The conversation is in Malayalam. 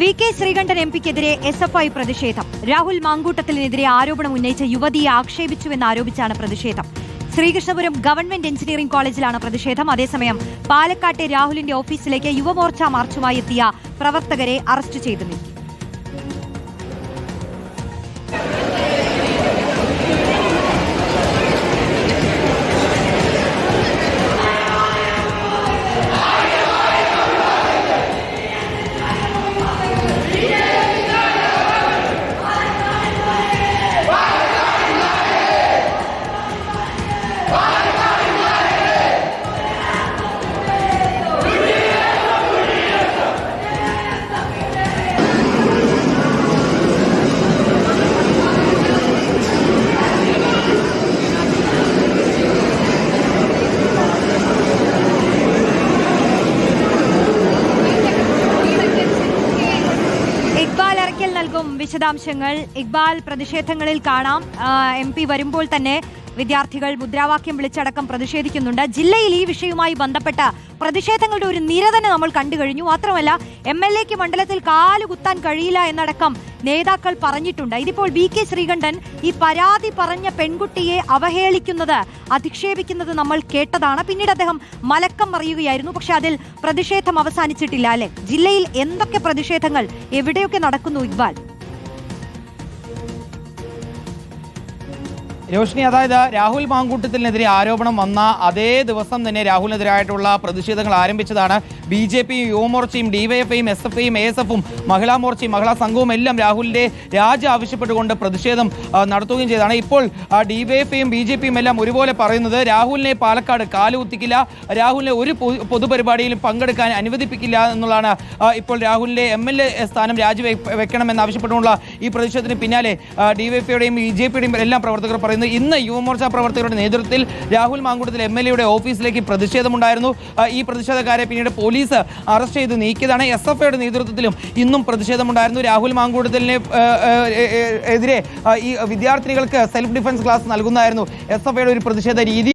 വി കെ ശ്രീകണ്ഠൻ എം പിക്കെതിരെ എസ് എഫ് ഐ പ്രതിഷേധം. രാഹുൽ മാങ്കൂട്ടത്തിനെതിരെ ആരോപണം ഉന്നയിച്ച യുവതിയെ ആക്ഷേപിച്ചുവെന്ന് ആരോപിച്ചാണ് പ്രതിഷേധം. ശ്രീകൃഷ്ണപുരം ഗവൺമെന്റ് എഞ്ചിനീയറിംഗ് കോളേജിലാണ് പ്രതിഷേധം. അതേസമയം പാലക്കാട്ടെ രാഹുലിന്റെ ഓഫീസിലേക്ക് യുവമോർച്ച മാർച്ചുമായി എത്തിയ പ്രവർത്തകരെ അറസ്റ്റ് ചെയ്തു നീക്കി അറക്കൽ നൽകും വിശദാംശങ്ങൾ. ഇക്ബാൽ പ്രതിഷേധങ്ങളിൽ കാണാം. എം വരുമ്പോൾ തന്നെ വിദ്യാർത്ഥികൾ മുദ്രാവാക്യം വിളിച്ചടക്കം പ്രതിഷേധിക്കുന്നുണ്ട്. ജില്ലയിൽ ഈ വിഷയവുമായി ബന്ധപ്പെട്ട പ്രതിഷേധങ്ങളുടെ ഒരു നിര തന്നെ നമ്മൾ കണ്ടു കഴിഞ്ഞു. മാത്രമല്ല എം എൽ എക്ക് മണ്ഡലത്തിൽ കാലുകുത്താൻ കഴിയില്ല എന്നടക്കം നേതാക്കൾ പറഞ്ഞിട്ടുണ്ട്. ഇതിപ്പോൾ വി കെ ശ്രീകണ്ഠൻ ഈ പരാതി പറഞ്ഞ പെൺകുട്ടിയെ അവഹേളിക്കുന്നത് അധിക്ഷേപിക്കുന്നത് നമ്മൾ കേട്ടതാണ്. പിന്നീട് അദ്ദേഹം മലക്കം പറയുകയായിരുന്നു പക്ഷെ അതിൽ പ്രതിഷേധം അവസാനിച്ചിട്ടില്ല അല്ലെ? ജില്ലയിൽ എന്തൊക്കെ പ്രതിഷേധങ്ങൾ എവിടെയൊക്കെ നടക്കുന്നു ഇക്ബാൽ? രോഷിനി അതായത് രാഹുൽ മാങ്കൂട്ടത്തിനെതിരെ ആരോപണം വന്ന അതേ ദിവസം തന്നെ രാഹുലിനെതിരായിട്ടുള്ള പ്രതിഷേധങ്ങൾ ആരംഭിച്ചതാണ്. ബി ജെ പിയും യുവമോർച്ചയും ഡിവൈഎഫ്ഐയും എസ് എഫ് ഐയും എ എസ് എഫും മഹിളാ മോർച്ചയും മഹിളാ സംഘവും എല്ലാം രാഹുലിന്റെ രാജി ആവശ്യപ്പെട്ടുകൊണ്ട് പ്രതിഷേധം നടത്തുകയും ചെയ്തതാണ്. ഇപ്പോൾ ഡിവൈഎഫ്ഐയും ബി ജെ പിയും എല്ലാം ഒരുപോലെ പറയുന്നത് രാഹുലിനെ പാലക്കാട് കാലുകുത്തിക്കില്ല രാഹുലിനെ ഒരു പൊതുപരിപാടിയിലും പങ്കെടുക്കാൻ അനുവദിപ്പിക്കില്ല എന്നുള്ളതാണ് ഇപ്പോൾ രാഹുലിന്റെ എം എൽ എ സ്ഥാനം രാജിവെക്കണമെന്ന് ആവശ്യപ്പെട്ടുകൊണ്ടുള്ള ഈ പ്രതിഷേധത്തിന് പിന്നാലെ ഡിവൈഎഫ്ഐയുടെയും ബി ജെ പിയുടെയും എല്ലാം പ്രവർത്തകർ പറയുന്നത് ഇന്ന് യുവമോർച്ച പ്രവർത്തകരുടെ നേതൃത്വത്തിൽ രാഹുൽ മാങ്കൂട്ടത്തിൽ എം എൽ എയുടെ ഓഫീസിലേക്ക് പ്രതിഷേധമുണ്ടായിരുന്നു. ഈ പ്രതിഷേധക്കാരെ പിന്നീട് പോലീസ് അറസ്റ്റ് ചെയ്ത് നീക്കിയതാണ്. എസ് എഫ് ഐയുടെ നേതൃത്വത്തിലും ഇന്നും പ്രതിഷേധമുണ്ടായിരുന്നു. രാഹുൽ എ- എതിരെ ഈ വിദ്യാർത്ഥികൾക്ക് സെൽഫ് ഡിഫൻസ് ക്ലാസ് നൽകുന്നതായിരുന്നു എസ് എഫ് ഐയുടെ ഒരു പ്രതിഷേധ രീതി.